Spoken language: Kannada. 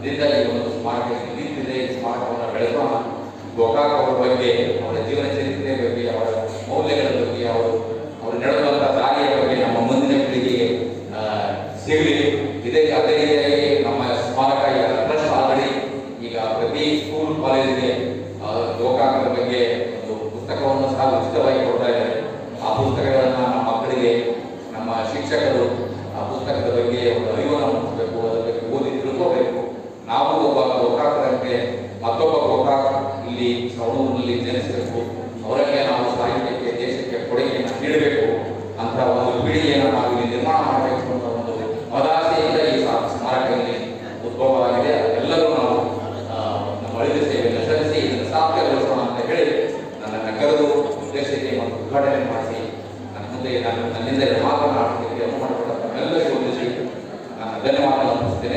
ಇದರಿಂದ ಒಂದು ಸ್ಮಾರಕ ನಿಂತಿದೆ, ಈ ಸ್ಮಾರಕವನ್ನು ಬೆಳೆಸೋಣ ಗೋಕಾಕ್ ಅವರ ಬಗ್ಗೆ, ಅವರ ಜೀವನ ಚರಿತ್ರೆ ಬಗ್ಗೆ, ಅವರ ಮೌಲ್ಯಗಳ ಬಗ್ಗೆ, ಅವರು ಅವರು ನಡೆದಂತಹ ದಾರಿಯ ಬಗ್ಗೆ ನಮ್ಮ ಮುಂದಿನ ಪೀಳಿಗೆಗೆ ಸಿಗಲಿ ಇದೇ ಅದೇ ರೀತಿಯಾಗಿ ನಮ್ಮ ಸ್ಮಾರಕ ಟ್ರಸ್ಟ್ ಆಲ್ರೆಡಿ ಈಗ ಪ್ರತಿ ಸ್ಕೂಲ್, ಕಾಲೇಜಿಗೆ ಗೋಕಾಕರ ಬಗ್ಗೆ ಒಂದು ಪುಸ್ತಕವನ್ನು ಸಹ ಉಚಿತವಾಗಿ ಕೊಡ್ತಾ ಇದ್ದಾರೆ. ಆ ಪುಸ್ತಕಗಳನ್ನು ನಮ್ಮ ಮಕ್ಕಳಿಗೆ, ನಮ್ಮ ಶಿಕ್ಷಕರು, ಆ ಪುಸ್ತಕದ ಬಗ್ಗೆ ಹೋರಾಟದಂತೆ ಮತ್ತೊಬ್ಬ ಹೋರಾಟ ಇಲ್ಲಿ ಸೌಣೂರಿನಲ್ಲಿ ಜನಿಸಬೇಕು. ಅವರಲ್ಲೇ ನಾವು ಸಾಹಿತ್ಯಕ್ಕೆ, ದೇಶಕ್ಕೆ ಕೊಡುಗೆಯನ್ನು ನೀಡಬೇಕು ಅಂತ ಒಂದು ಪೀಳಿಗೆಯನ್ನು ನಾವು ಇಲ್ಲಿ ನಿರ್ಮಾಣ ಮಾಡಬೇಕು ಅಂತ ಒಂದು ಮದಾಸೆಯಿಂದ ಈ ಸ್ಮಾರಕದಲ್ಲಿ ಉದ್ಭವವಾಗಿದೆ. ಎಲ್ಲರೂ ನಾವು ನಮ್ಮ ಅಳಿದ ಸೇವೆಯನ್ನು ಸಲ್ಲಿಸಿ ಇದನ್ನು ಸಾರ್ಥಕಗೊಳಿಸೋಣ ಅಂತ ಹೇಳಿ ನನ್ನ ಕರೆದು ಉದ್ದೇಶಕ್ಕೆ ಮತ್ತು ಉದ್ಘಾಟನೆ ಮಾಡಿಸಿ, ನನ್ನ ಮುಂದೆ ನಾನು ನನ್ನಿಂದ ಮಾತನಾಡೋದಕ್ಕೆ ಅನುಮಾನ ಎಲ್ಲರಿಗೂ ಧನ್ಯವಾದ